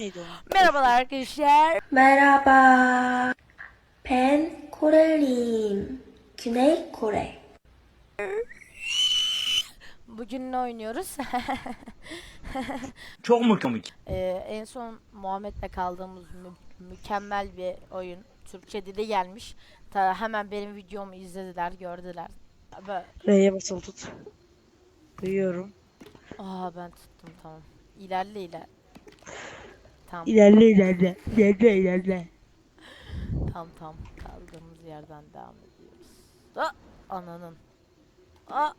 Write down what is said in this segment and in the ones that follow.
Neydi o? Merhabalar arkadaşlar. Merhaba. Ben Koreliyim. Güney Kore. Bugün ne oynuyoruz? Çok mu komik? Ee, en son Muhammed'le kaldığımız mü- mükemmel bir oyun. Türkçe dili gelmiş. Ta hemen benim videomu izlediler, gördüler. Bö- R'ye basılı tut. Duyuyorum. Aa ben tuttum tamam. İlerle iler. Tamam İlerle ilerle. İlerle ilerle. tamam tamam. Kaldığımız yerden devam ediyoruz. Aa, ananın. Aa,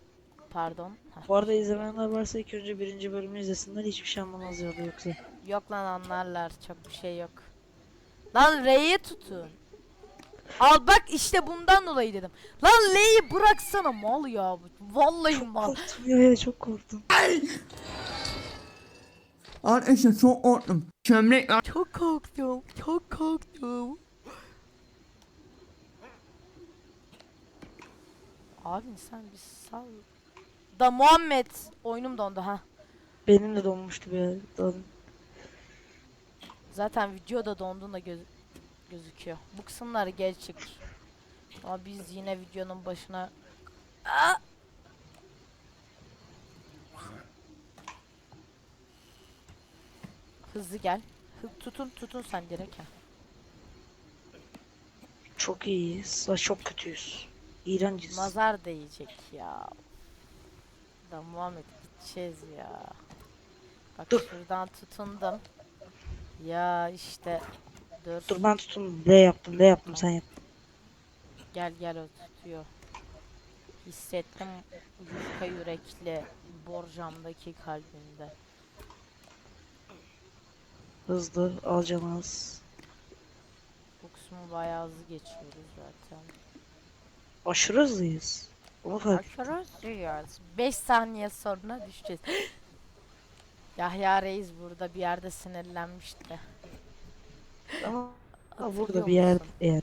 pardon. Heh, Bu arada izlemeyenler varsa ilk önce birinci bölümü izlesinler. Hiçbir şey anlamazlar yoksa. Yok lan anlarlar. Çok bir şey yok. Lan R'yi tutun. Al bak işte bundan dolayı dedim. Lan L'yi bıraksana mal ya. bu. Vallahi mal. Korktum ya, ya çok korktum. Arkadaşlar çok korktum. Çömlek var. Çok korktum. Çok korktum. Abi sen bir sal. Da Muhammed oyunum dondu ha. Benim de donmuştu bir yer. Don. Zaten videoda donduğunda göz gözüküyor. Bu kısımları geri çık. Ama biz yine videonun başına Aa! Hızlı gel. Hı- tutun tutun sen direkt ha. Çok iyiyiz. La çok kötüyüz. İğrenciz. Nazar değecek ya. Da Muhammed gideceğiz ya. Bak Dur. şuradan tutundum. Ya işte dur. Dur ben tutun. L yaptım. L yaptım sen yap. Gel gel o tutuyor. Hissettim yufka yürekli borcamdaki kalbimde. Hızlı. Alacağız. Bu kısmı bayağı hızlı geçiyoruz zaten. Aşırı hızlıyız. Onu fark Aşırı hızlıyız. 5 saniye sonra düşeceğiz. Yahya Reis burada bir yerde sinirlenmişti. Ama Hatırlıyor burada bir yer musun? yani.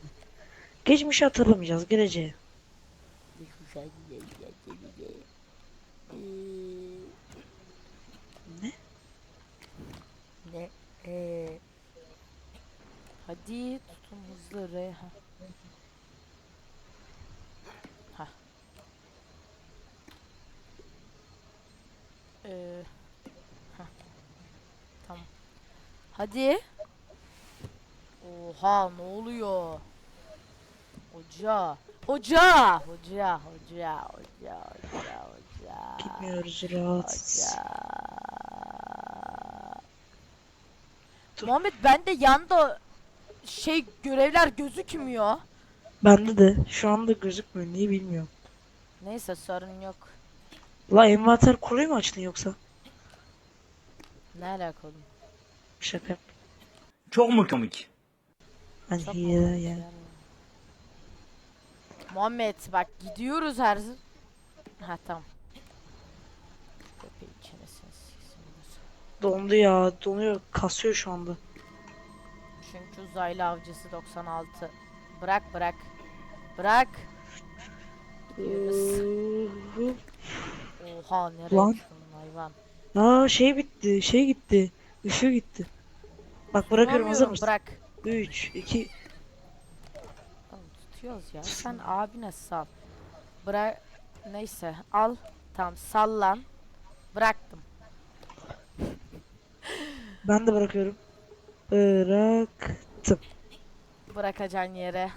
Geçmişi hatırlamayacağız. Geleceği. Ne? Ee, hadi tutun hızlı re. Ha. Ha. Ee, ha. Tamam. Hadi. Oha ne oluyor? Hoca. Hoca. Hoca. Hoca. Hoca. Hoca. Hoca. Gitmiyoruz rahat. Hoca. Dur. Muhammed bende yanda şey görevler gözükmüyor. Bende de şu anda gözükmüyor. Niye bilmiyorum. Neyse sorun yok. La envanter koruyu mu açtın yoksa? Ne alakalı? Şaka. yap. Çok mu komik? Hani Çok hile yani. yani. Muhammed bak gidiyoruz her Ha tamam. Dondu ya. Donuyor. Kasıyor şu anda. Çünkü uzaylı avcısı 96. Bırak bırak. Bırak. Gidiyoruz. Oha nereye Lan. hayvan. Aa şey bitti. Şey gitti. Işığı gitti. Bak bırakıyorum hazır mısın? Bırak. 3, 2, Oğlum tutuyoruz ya. Sen abine sal. Bırak. Neyse al. Tamam sallan. Bıraktım. Ben de bırakıyorum. Bıraktım. Bırakacağın yere.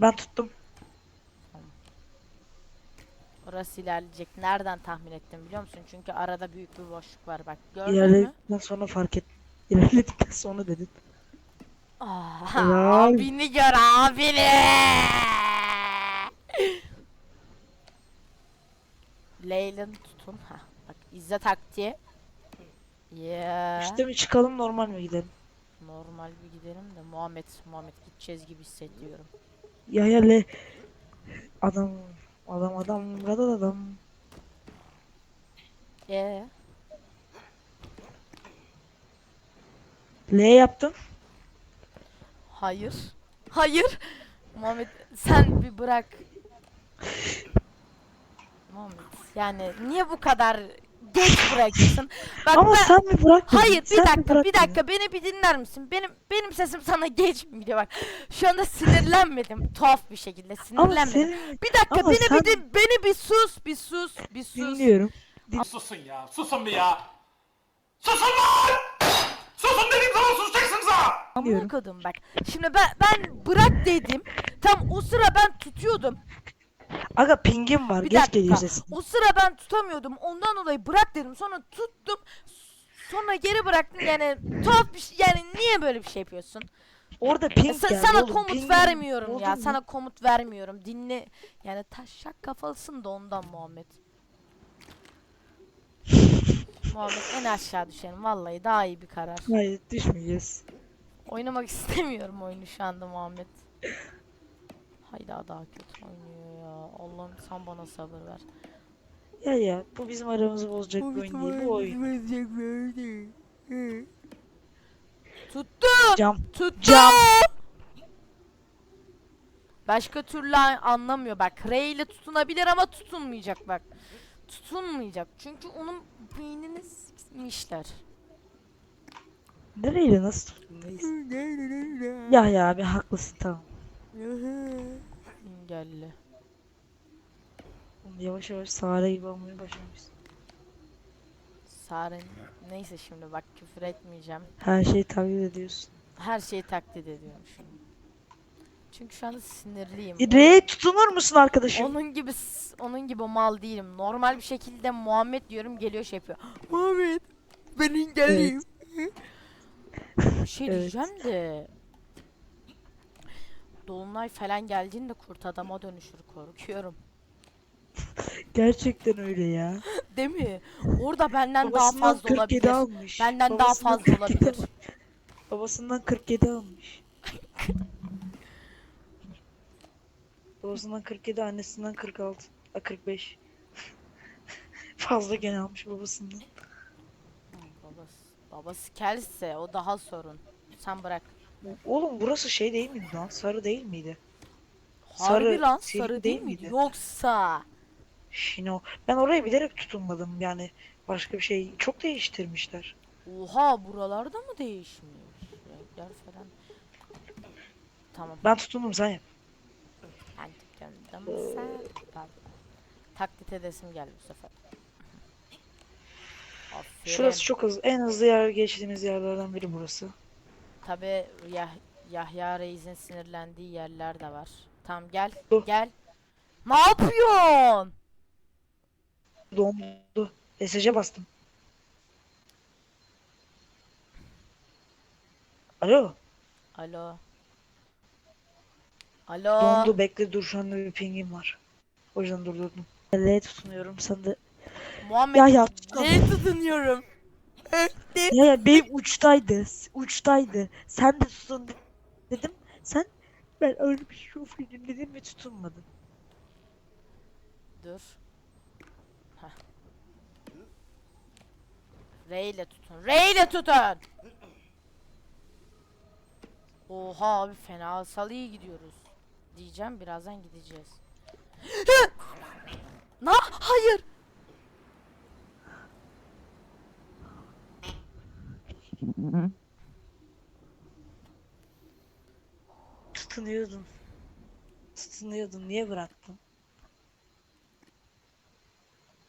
Ben tuttum. Orası ilerleyecek. Nereden tahmin ettim biliyor musun? Çünkü arada büyük bir boşluk var bak. Gördün mü? İlerledikten sonra fark et. İlerledikten sonra dedin. Ah, Helal. abini gör abini. Leylan tutun. Ha, bak izle taktiği. Ya. İşte mi çıkalım normal mi gidelim? Normal bir gidelim de Muhammed Muhammed gideceğiz gibi hissediyorum. Ya ya le. Adam. Adam adam. Radar adam. Ee, L yaptım. hayır. Hayır. Muhammed sen bir bırak. Muhammed yani niye bu kadar geç bırakıyorsun. Bak Ama ben... sen mi bırakmadın? Hayır bir Sen dakika bir dakika beni bir dinler misin? Benim benim sesim sana geç mi gidiyor bak. Şu anda sinirlenmedim tuhaf bir şekilde Ama sinirlenmedim. senin Bir dakika Ama beni sen- bir din- beni bir sus bir sus bir sus. dinliyorum. Susun ya. Susun bir ya. Susun lan! Susun dediğim zaman susacaksınız ha! Amına kodum bak. Şimdi ben ben bırak dedim. Tam o sıra ben tutuyordum. Aga pingim var. Bir Geç dakika. sesin. O sıra ben tutamıyordum. Ondan dolayı bırak dedim. Sonra tuttum. Sonra geri bıraktım. Yani tuhaf bir şey. Yani niye böyle bir şey yapıyorsun? Orada ping Sa- geldi sana oğlum. komut vermiyorum ya. mu? Sana komut vermiyorum. Dinle. Yani taşak kafalısın da ondan Muhammed. Muhammed en aşağı düşelim. Vallahi daha iyi bir karar. Hayır düşmeyeceğiz. Oynamak istemiyorum oyunu şu anda Muhammed. Hayda daha kötü oynuyor ya. Allah'ım sen bana sabır ver. Ya ya bu bizim aramızı bozacak bir oyun değil. Bu oyun. Tuttu. Cam. Tuttu. Cam. Başka türlü an- anlamıyor bak. R ile tutunabilir ama tutunmayacak bak. Tutunmayacak. Çünkü onun beynini sikmişler. Nereyle nasıl tuttun neyse. Ya ya abi haklısın tamam. Engelli. Oğlum Yavaş yavaş Sare gibi olmaya başlamışsın. Saren. Neyse şimdi bak küfür etmeyeceğim. Her şeyi taklit ediyorsun. Her şeyi taklit ediyorum şimdi. Çünkü şu anda sinirliyim. E, R tutunur musun arkadaşım? Onun gibi s- onun gibi mal değilim. Normal bir şekilde Muhammed diyorum geliyor şey yapıyor. Muhammed ben engelliyim. Bir şey Evet. diyeceğim de Dolunay falan geldiğinde kurt adama dönüşür korkuyorum. Gerçekten öyle ya. Değil mi? Orada benden daha fazla 47 olabilir. almış. Benden daha Babasından fazla 47 olabilir. almış. Babasından 47 almış. Babasından 47, annesinden 46. A 45. Fazla gene almış babasından. Babası, babası kelse o daha sorun. Sen bırak. Oğlum burası şey değil miydi lan? Sarı değil miydi? Harbi Sarı, lan sarı değil değil miydi? Yoksa Şino. Ben oraya bilerek tutunmadım yani. Başka bir şey. Çok değiştirmişler. Oha buralarda mı değişmiş? Renkler falan. Tamam. Ben tutundum sen yap. Ben döndüm sen. Pardon. Taklit edesim geldi bu sefer. Aferin. Şurası çok hızlı. En hızlı yer geçtiğimiz yerlerden biri burası. Tabi Yah Yahya Reis'in sinirlendiği yerler de var. Tamam gel. Dur. Gel. Ne yapıyorsun? Dondu. SC bastım. Alo. Alo. Alo. Dondu bekle dur şu anda bir pingim var. O yüzden durdurdum. L tutunuyorum sen de. Muhammed Ya ya. ne tutunuyorum? Ya ya benim uçtaydı. Uçtaydı. Sen de tutun de- dedim. Sen ben öyle bir şey okuyayım dedim ve tutunmadın. Dur. Heh. İle tutun. R ile tutun. Oha abi fenasal iyi gidiyoruz. Diyeceğim birazdan gideceğiz. Na hayır. Tutunuyordun. Tutunuyordun. Niye bıraktın?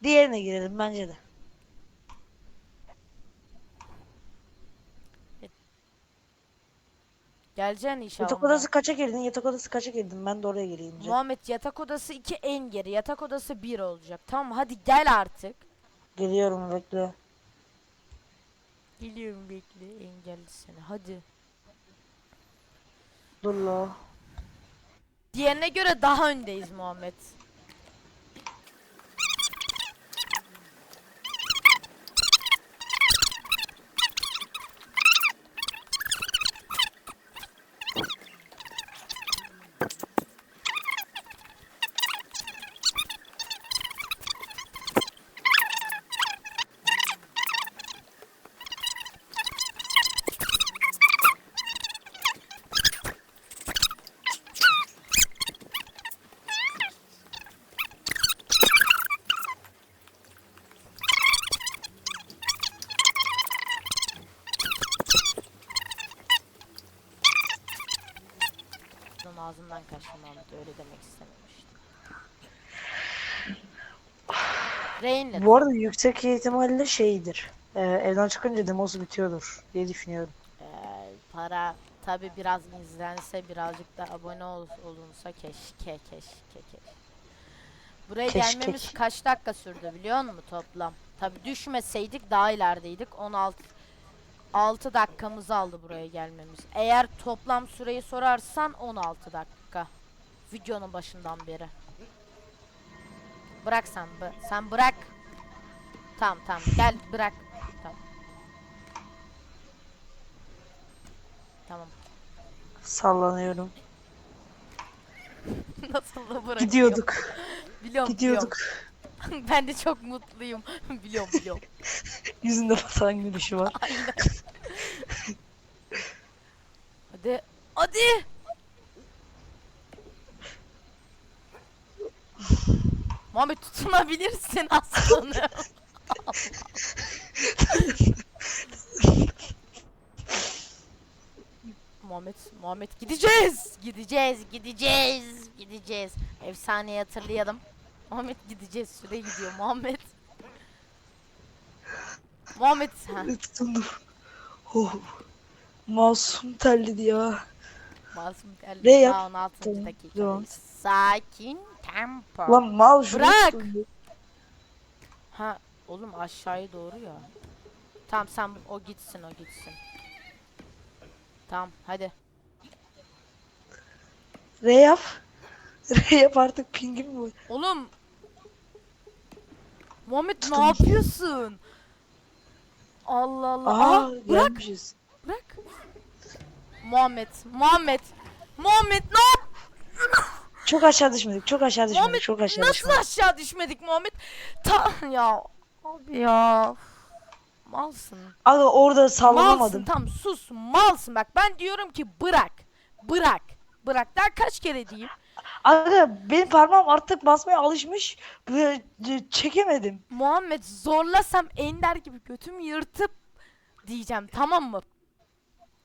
Diğerine girelim bence de. Geleceksin inşallah. Yatak odası kaça girdin? Yatak odası kaça girdin? Ben de oraya gireyim. Muhammed yatak odası 2 en geri. Yatak odası 1 olacak. Tamam hadi gel artık. Geliyorum bekle. Geliyorum bekle engelli seni. Hadi. Dur la. Diğerine göre daha öndeyiz Muhammed. Rain'le Bu arada yüksek ihtimalle şeydir. Ee, evden çıkınca demosu bitiyordur diye düşünüyorum. Ee, para tabi biraz izlense birazcık da abone ol, olunsa keşke keşke keşke. Buraya Keşke, gelmemiz keşke. kaç dakika sürdü biliyor musun toplam? Tabi düşmeseydik daha ilerideydik. 16 6 dakikamızı aldı buraya gelmemiz. Eğer toplam süreyi sorarsan 16 dakika. Videonun başından beri. Bırak sen. sen bırak. Tamam tamam gel bırak. Tamam. Tamam. Sallanıyorum. Nasıl da bırakıyor? Gidiyorduk. Biliyorum, Gidiyorduk. biliyorum. ben de çok mutluyum. biliyorum, biliyorum. Yüzünde batan gülüşü var. Aynen. Hadi. Hadi. Muhammed tutunabilirsin aslanım. Muhammed, Muhammed gideceğiz. Gideceğiz, gideceğiz, gideceğiz. Efsaneyi hatırlayalım. Muhammed gideceğiz. Süre gidiyor Muhammed. Muhammed ha. Tutundum. Oh. Masum terledi ya. Masum yap? Daha 16. Tamam, dakika. devam. Sakin tempo. Lan mal şunu Bırak! Ha oğlum aşağıya doğru ya. Tamam sen o gitsin o gitsin. Tamam hadi. R yap. R yap artık pingim bu. Oğlum. Muhammed ne yapıyorsun? Allah Allah. Aa, Aa, bırak gelmişiz. bırak. Muhammed Muhammed Muhammed ne yap? Çok aşağı düşmedik. Çok aşağı düşmedik. Muhammed çok aşağı nasıl düşmedik. aşağı düşmedik Muhammed? Ta ya abi ya. Malsın. Aga orada Malsın sallanamadım. tam sus malsın bak ben diyorum ki bırak bırak bırak daha kaç kere diyeyim Aga benim parmağım artık basmaya alışmış. Böyle c- çekemedim. Muhammed zorlasam Ender gibi götümü yırtıp diyeceğim tamam mı?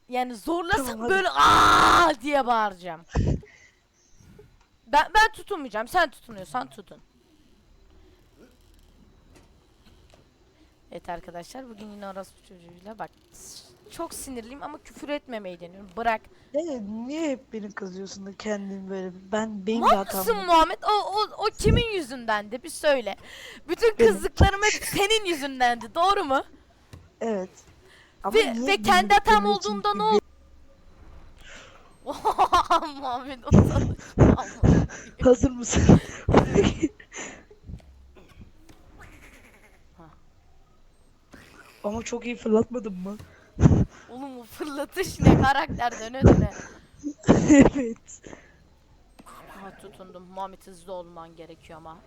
Yani zorlasam Tamam, böyle aa diye bağıracağım. Ben ben tutunmayacağım. Sen tutunuyorsan tutun. Evet arkadaşlar bugün yine orospu çocuğuyla bak çok sinirliyim ama küfür etmemeyi deniyorum. Bırak. Ne, niye hep beni kızıyorsun da kendin böyle? Ben benim Mal hatam. mısın. Muhammed? O, o, o kimin yüzündendi? Bir söyle. Bütün Benim. kızlıklarım hep senin yüzündendi. Doğru mu? Evet. Ve, niye ve kendi hatam için olduğunda ne oldu? Muhammed o sana- Allah'ım. Hazır mısın? Ama çok iyi fırlatmadın mı? Oğlum bu fırlatış ne karakter döne döne. evet. Aha tutundum. Muhammed hızlı olman gerekiyor ama.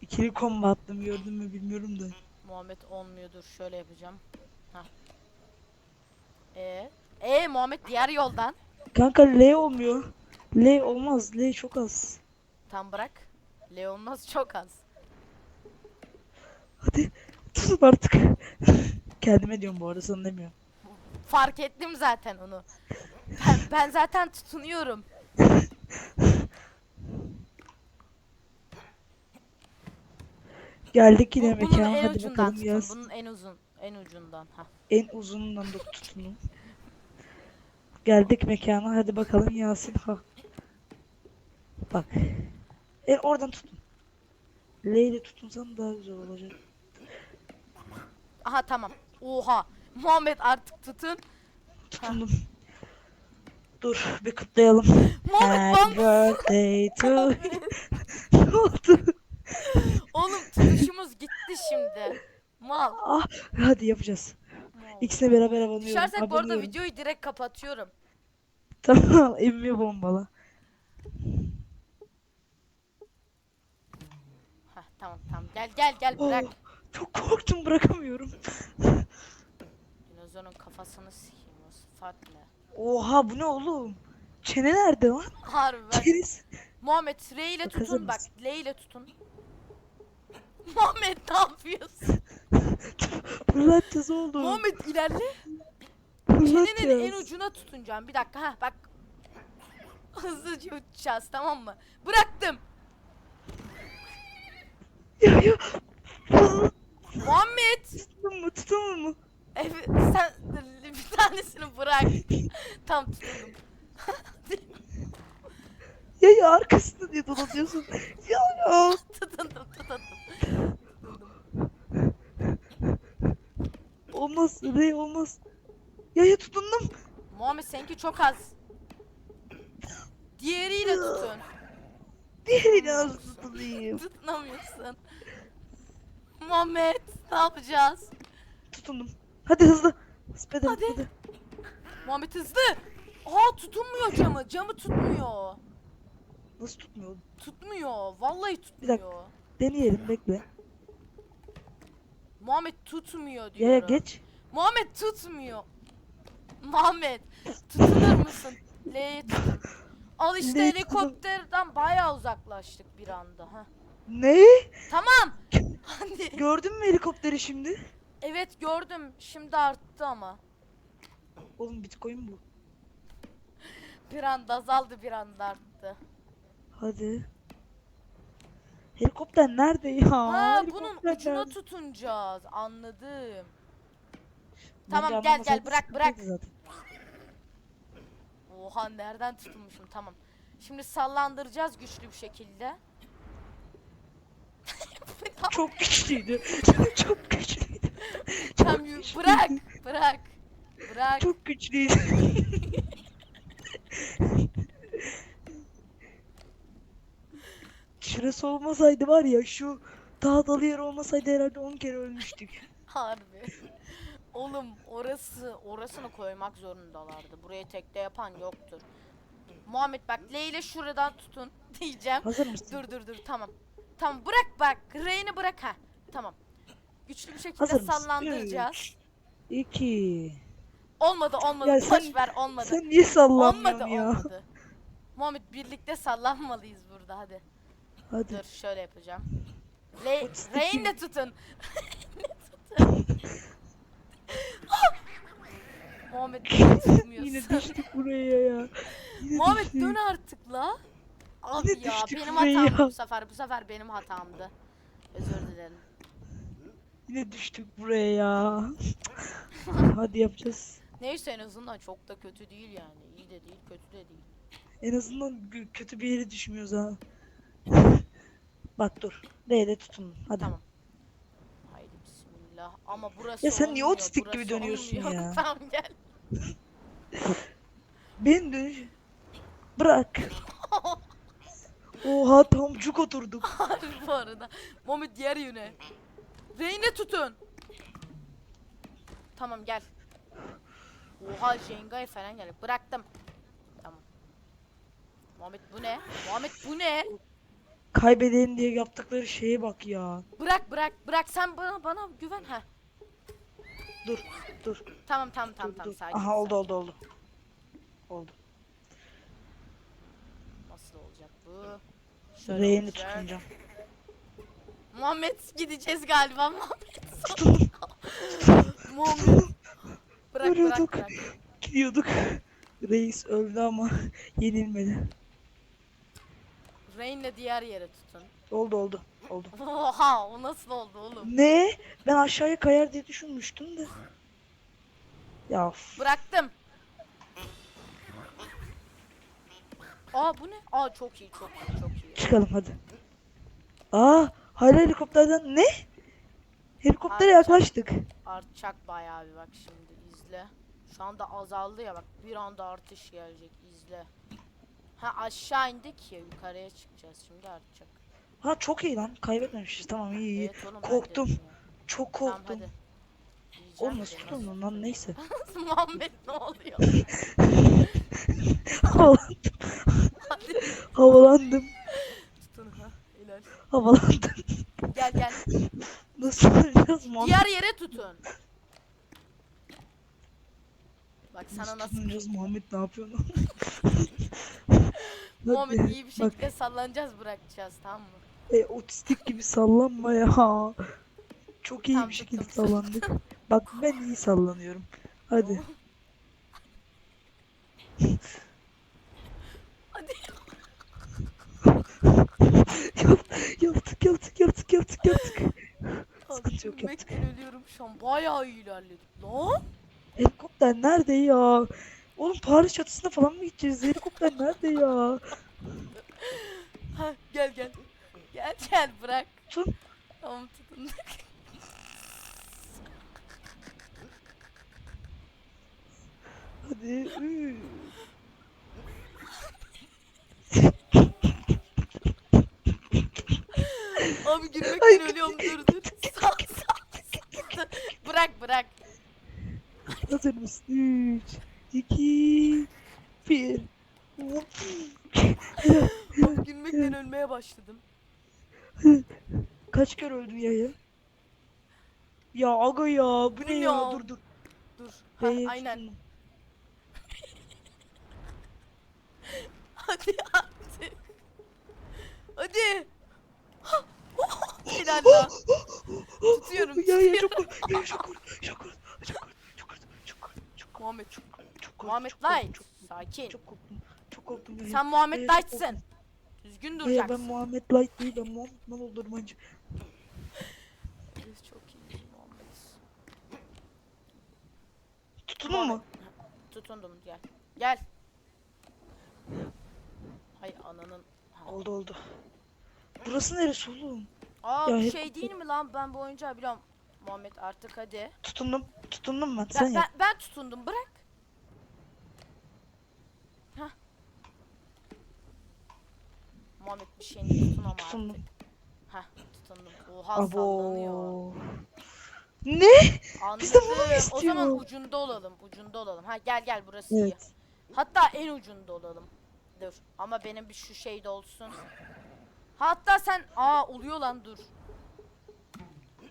İkili combo attım gördün mü bilmiyorum da. Muhammed olmuyordur. Şöyle yapacağım. Hah. Ee, ee Muhammed diğer yoldan. Kanka L olmuyor. L olmaz. L çok az. Tam bırak. L olmaz çok az. Hadi tutun artık. Kendime diyorum bu arada sana demiyorum. Fark ettim zaten onu. Ben, ben zaten tutunuyorum. Geldik yine Bu- bunun mekana en hadi ucundan bakalım tutun. yaz. Bunun en uzun, en ucundan. Ha. En uzunundan da tutunun. Geldik mekana hadi bakalım Yasin ha. Bak. E oradan tutun. L ile tutunsam daha güzel olacak. Aha tamam. Oha. Muhammed artık tutun. Tutundum. Dur bir kutlayalım. Muhammed Happy bam. birthday to you. ne oldu? Oğlum tutuşumuz gitti şimdi. Mal. Ah, hadi yapacağız. Mal. Beraber abanıyorum. Düşersek bu arada abanıyorum. videoyu direkt kapatıyorum. Tamam evimi bombala. Hah tamam tamam. Gel gel gel bırak. Oh, çok korktum bırakamıyorum. Dinozorun kafasını sikeyim o sıfat ne? Oha bu ne oğlum? Çene nerede lan? Harbi. Çenesi. Muhammed R ile tutun bak. L ile tutun. Muhammed ne yapıyorsun? Fırlatacağız oğlum. Muhammed ilerle. Çenenin en ucuna tutunacağım. Bir dakika ha bak. Hızlıca uçacağız tamam mı? Bıraktım. Ya ya. Muhammed. Tutun mu tutun mu? Evet, sen bir tanesini bırak. Tam tutundum. Ya ya arkasında diye dolanıyorsun. Ya ya. tutundum tutundum. Olmaz. Rey olmaz. Ya ya tutundum. Muhammed seninki çok az. Diğeriyle tutun. Diğerini az tutunayım. Tutunamıyorsun. Muhammed ne yapacağız? Tutundum. Hadi hızlı. Spedal Hadi. hadi. Muhammed hızlı. Aa tutunmuyor camı. Camı tutmuyor. Nasıl tutmuyor? Tutmuyor. Vallahi Bir dakika. tutmuyor. Deneyelim bekle. Muhammed tutmuyor diyorum. ya geç. Muhammed tutmuyor. Muhammed tutunur musun? L'ye tutun. Al işte L'ye tutun. helikopterden bayağı uzaklaştık bir anda. Ha. Ne? Tamam. Hadi. Gördün mü helikopteri şimdi? Evet gördüm. Şimdi arttı ama. Oğlum bitcoin bu. Bir anda azaldı bir anda arttı. Hadi. Helikopter nerede ya? Ha bunun Helikopter ucuna nerede? tutunacağız. Anladım. Tamam gel gel bırak bırak. Oha nereden tutunmuşum tamam. Şimdi sallandıracağız güçlü bir şekilde. Çok güçlüydü. Çok güçlüydü. Tamam yürü- güçlüydü. bırak bırak. Bırak. Çok güçlüydü. Şurası olmasaydı var ya şu dağdalı yer olmasaydı herhalde 10 kere ölmüştük. Harbi. Oğlum orası orasını koymak zorundalardı. Burayı tekte yapan yoktur. Muhammed bak L ile şuradan tutun diyeceğim. Hazır mısın? Dur dur dur tamam. Tamam bırak bak. Reyni bırak ha. Tamam. Güçlü bir şekilde Hazır mısın? sallandıracağız. 2 Olmadı olmadı. Ya Boş sen- ver olmadı. Sen niye sallanmıyorsun olmadı ya? olmadı. Muhammed birlikte sallanmalıyız burada hadi. Hadi. Dur şöyle yapacağım. Le iki. Reyni tutun. Reyni tutun. Ah! Muhammed. Yine düştük buraya ya. Yine Muhammed düştük. dön artık la. Abi Yine ya düştük benim buraya. hatamdı bu sefer. Bu sefer benim hatamdı. Özür dilerim. Yine düştük buraya ya. Hadi yapacağız. Neyse en azından çok da kötü değil yani. İyi de değil, kötü de değil. En azından kötü bir yere düşmüyoruz ha. Bak dur. D'de tutun. Hadi. Tamam. Bismillah. Ama burası Ya sen niye olmuyor, otistik gibi burası dönüyorsun olmuyor. ya? tamam gel. Ben dönüş. Bırak. Oha tam cuk oturduk. Harbi bu arada. Muhammed diğer yöne. Reyne tutun. Tamam gel. Oha Jenga'ya falan geldi. Bıraktım. Tamam. Muhammed bu ne? Muhammed bu ne? Kaybedelim diye yaptıkları şeye bak ya. Bırak bırak bırak sen bana bana güven ha. Dur dur Tamam tamam tamam dur tamam dur. sakin. Aha oldu sakin. oldu oldu. Oldu. Nasıl olacak bu? Şöyle Reyni olacak. tutunacağım. Muhammed gideceğiz galiba Muhammed. Muhammed. Bırak bırak Ölüyorduk. bırak. Gidiyorduk. Reis öldü ama yenilmedi. Reyne diğer yere tutun. Oldu oldu. Oldu. Oha o nasıl oldu oğlum? Ne? Ben aşağıya kayar diye düşünmüştüm de. Ya f- Bıraktım. Aa bu ne? Aa çok iyi çok iyi çok iyi. çıkalım hadi. Aa hala helikopterden ne? Helikoptere Artacak. yaklaştık. Artacak bayağı bir bak şimdi izle. Şu anda azaldı ya bak bir anda artış gelecek izle. Ha aşağı indik ya yukarıya çıkacağız şimdi artacak. Ha çok iyi lan. Kaybetmemişiz. Tamam iyi iyi. Evet oğlum Korktum. Çok Tamam korktum. hadi. Diyeceğim Oğlum nasıl lan neyse. Muhammed ne oluyor? Havalandım. Hadi Havalandım. tutun ha. Helal. Havalandım. Gel gel. Nasıl yapacağız Muhammed? Diğer yere tutun. Bak sana Nasıl tutunacağız Muhammed ne yapıyorsun? Muhammed iyi bir bak. şekilde sallanacağız bırakacağız tamam mı? E, otistik gibi sallanma ya. Çok iyi Tamam, bir şekilde tuttum. sallandık. Bak ben iyi sallanıyorum. Hadi. Hadi. Yap- yaptık yaptık yaptık yaptık yaptık. Sıkıntı yok, yaptık. gülmekten ölüyorum şu an. Bayağı iyi ilerledik. Lan. Helikopter nerede ya? Oğlum Paris çatısına falan mı gideceğiz? Helikopter nerede ya? Ha, gel gel. Gel gel bırak. Tut. Tamam tutun. Hadi. Abi gülmekten ölüyorum dur dur. Sal sal. bırak bırak. Hazır mısın? 3, 2, 1. Abi gülmekten ölmeye başladım. Kaç kere öldün ya ya? Ya aga ya bu ne ya? ya? Dur dur. Dur. Ha, Hey, aynen. Hadi hadi. Hadi. Helal lan. Tutuyorum. Ya ya çok kork. Ya. Çok kork. Çok kork. Çok kork. Çok. Muhammed. Çok. Muhammed çok korktum, Light. Çok, Sakin. çok korktum. Çok korktum. Sen Muhammed çok Light'sın. Düzgün Ya, ya, ben duracaksın. Muhammed Light değil ben Muhammed Mal Oldurmacı. Biz Çok iyi Muhammed. Tutunun mu? Tutundum gel. Gel. Hay ananın. Ha. Oldu oldu. Burası neresi oğlum? Aa Ya bu hep- şey değil mi lan ben bu oyuncağı biliyorum. Muhammed artık hadi. Tutundum. Tutundum ben. Ben, Sen ben, yap. ben tutundum bırak. Hah. Muhammed bir şeyini tutun ama Tutundum. artık. Hah tutundum. Oha sallanıyor. Abo. Ne? Anladım. Biz de bunu mu O zaman ucunda olalım. Ucunda olalım. Ha gel gel burası iyi. Evet. Hatta en ucunda olalım. Dur. Ama benim bir şu şeyde olsun. Hatta sen aa oluyor lan dur.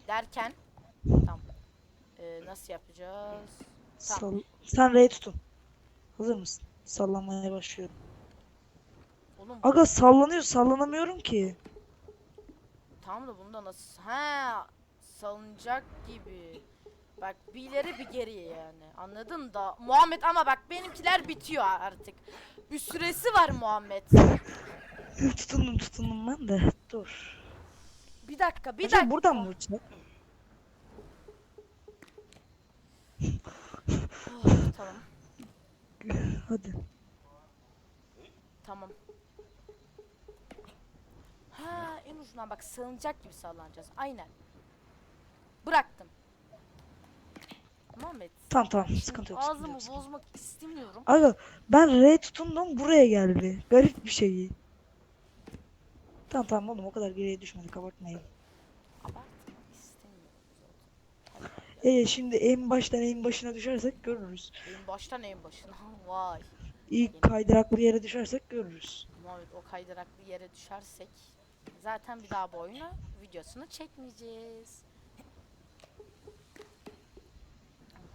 Derken tamam. Ee, nasıl yapacağız? Tamam. Sal Sen R'yi tutun. Hazır mısın? Sallanmaya başlıyorum. Oğlum Aga sallanıyor sallanamıyorum ki. tamam da bunda nasıl? Ha salınacak gibi. Bak bir ileri bir geriye yani. Anladın da. Muhammed ama bak benimkiler bitiyor artık. Bir süresi var Muhammed. tutundum tutundum ben de. Dur. Bir dakika bir Acaba dakika. buradan mı uçacak? Oh, tamam. Hadi. Tamam. Ha en ucundan bak sığınacak gibi sallanacağız. Aynen. Bıraktım. Muhammed. Tamam tamam sıkıntı yok. Ağzımı sıkıntı yok. bozmak istemiyorum. Aga ben R tutundum buraya geldi. Garip bir şey. Tamam tamam oğlum o kadar geriye düşmedik abartmayın. Abartmak istemiyorum. Ee şimdi en baştan en başına düşersek görürüz. En baştan en başına. Vay. İlk kaydıraklı yere düşersek görürüz. Muhammed o kaydıraklı yere düşersek zaten bir daha bu oyunu videosunu çekmeyeceğiz.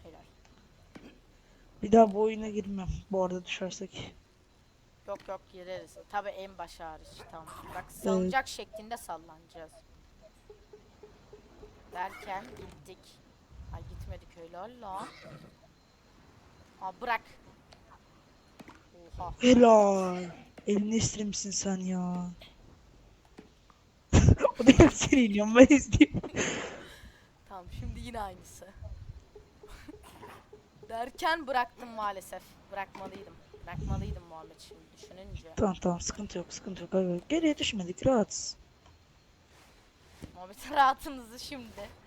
Helal. Bir daha bu oyuna girmem bu arada düşersek. Yok yok gireriz. Tabi en baş hariç. Tamam. Bak salınacak şeklinde sallanacağız. Derken gittik. Ay gitmedik öyle Allah. Aa bırak. Oha. Helal. Elini istemişsin sen ya. o da hep seni iniyorum ben izleyeyim. Tamam şimdi yine aynısı. Derken bıraktım maalesef. Bırakmalıydım. Bırakmalıydım Muhammed şimdi düşününce. Tamam tamam sıkıntı yok sıkıntı yok. Geriye düşmedik rahatsız. Muhammed rahatınızı şimdi.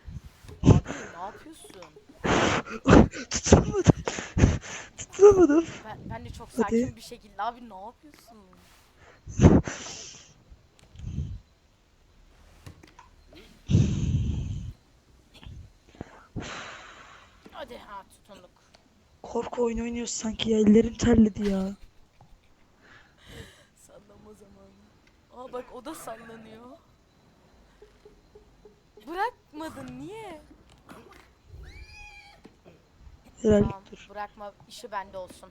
Abi ne yapıyorsun? Tutunamadım. Tutunamadım. Ben, ben de çok Hadi. sakin bir şekilde abi ne yapıyorsun? Hadi ha tutunduk. Korku oyunu oynuyoruz sanki ya ellerim terledi ya. Sallama zamanı. Aa bak o da sallanıyor. Bırakmadın niye? Tamam dur. bırakma işi bende olsun.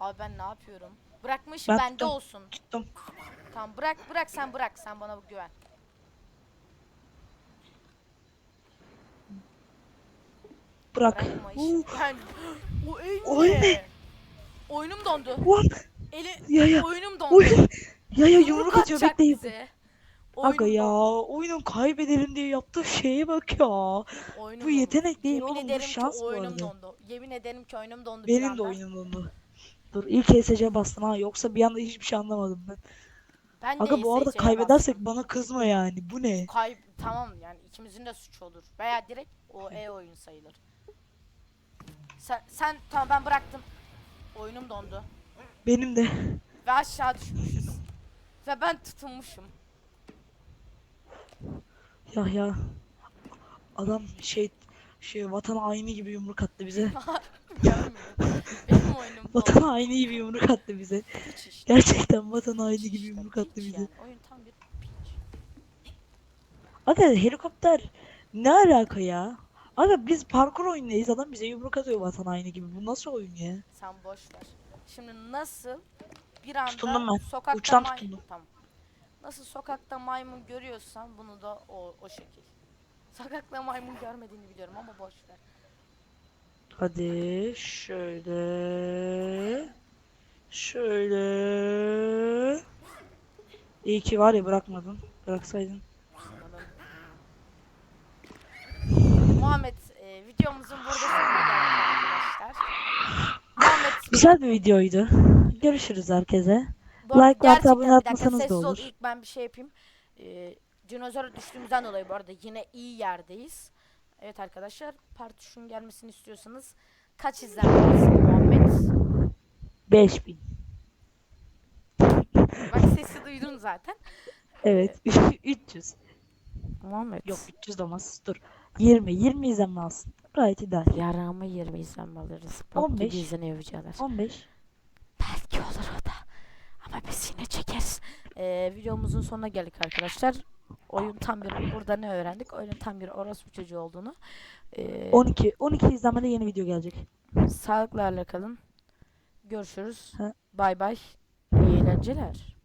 Abi ben ne yapıyorum? Bırakma işi Ben bende olsun. Tuttum. Tamam bırak bırak sen bırak sen bana güven. Bırak. Bırakma işi. Uh, Ben o el O el ne? Oyunum dondu. What? Eli Ya ya. oyunum dondu. Oyun. Ya ya yumruk atıyor atacak bekleyin. bize. Aga ya oyunun kaybedelim diye yaptığı şeye bak ya. Oyunum Bu yetenek değil Yemin oğlum bu ederim ki şans bu oyunum arada. dondu. Yemin ederim ki oyunum dondu bir Benim de anda. oyunum dondu. Dur ilk ESC bastım ha yoksa bir anda hiçbir şey anlamadım ben. Ben de Aga bu arada ESC'ye kaybedersek bastım. bana kızma yani bu ne? Kay tamam yani ikimizin de suçu olur. Veya direkt o e oyun sayılır. Sen sen tamam ben bıraktım. Oyunum dondu. Benim de. Ve aşağı düşmüşüz. Ve ben tutunmuşum. Ya ya. Adam şey şey vatan haini gibi yumruk attı bize. Benim oyunum. Vatan haini gibi yumruk attı bize. Piç işte. Gerçekten vatan Piç gibi işte, yumruk attı bize. yani. Oyun tam bir piç. Aga helikopter ne alaka ya? Aga biz parkur oyundayız adam bize yumruk atıyor vatan haini gibi. Bu nasıl oyun ya? Sen boş ver. Şimdi nasıl bir anda Tutundum ben. sokakta Uçtan may- tutundum. Tamam. Nasıl sokakta maymun görüyorsan bunu da o o şekil. Sokakta maymun görmediğini biliyorum ama boş ver. Hadi şöyle. Şöyle. İyi ki var ya bırakmadın. Bıraksaydın. Muhammed e, videomuzun burada sonuna geldik arkadaşlar. Muhammed Güzel bir videoydu. Görüşürüz herkese. Bu Like gerçekten abone bir dakika olur. İlk ben bir şey yapayım. Ee, dinozora düştüğümüzden dolayı bu arada yine iyi yerdeyiz. Evet arkadaşlar part 3'ün gelmesini istiyorsanız kaç izlenmelisin Muhammed? 5000. Bak sesi duydun zaten. Evet. 300. Muhammed. Yok 300 de olmaz. Dur. 20. 20 izlenme alsın. Gayet ideal. Yarağıma 20 izlenme alırız. Bok 15. gibi izleniyor videolar. 15. Belki olur o da. Ama biz yine çekeriz. Ee, videomuzun sonuna geldik arkadaşlar. Oyun tam bir burada ne öğrendik? Oyunun tam bir orospu çocuğu olduğunu. Ee, 12. 12 izlenmede yeni video gelecek. Sağlıklarla kalın. Görüşürüz. Ha. Bay bay. İyi eğlenceler.